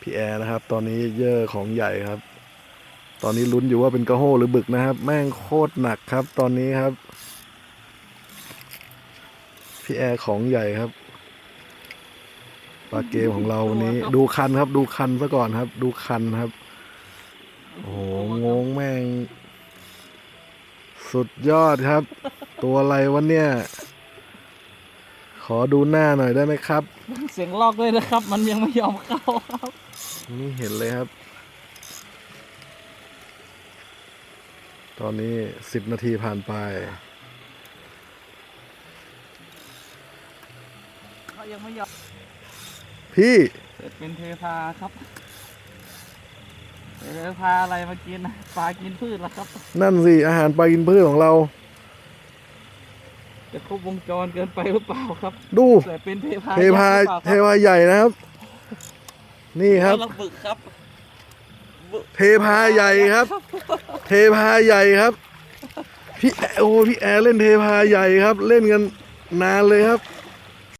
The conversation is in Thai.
พี่แอร์นะครับ ตอนนี้เยอะของใหญ่ครับ ตอนนี้ลุ้นอยู่ว่าเป็นกระโห้หรือบึกนะครับ แม่งโคตรหนักครับ ตอนนี้ครับ พี่แอร์ของใหญ่ครับปลาเกมของเราวันนี้ ดูคันครับ ดูคันซะก่อนครับ ดูคันครับ โอ้โหงงแม่ง สุดยอดครับ ตัวอะไรวะเนี่ยข อดูหน้าหน่อยได้ไหมครับ เสียงลอกด้วยนะครับ มันยังไม่ยอมเข้าครับนี่เห็นเลยครับ ตอนนี้สิบนาทีผ่านไป เขายังไม่ยอมพี่เสร็จเป็นเทพาครับเทพาอะไรมากินนะปลากินพืชแล้วครับ นั่นสิอาหารปลากินพืชของเรา จะครบวงจรเกินไปหรือเปล่าครับ ดูแต่เป็นเทพาเทพาหรือปล่เทพาใหญ่นะครับ นี่ครับแล้วบึกครับบึกเทพาใหญ่ครับ เทพาใหญ่ครับ พี่แอร์โอ้พี่แอร์เล่นเทพาใหญ่ครับ เล่นกันนานเลยครับ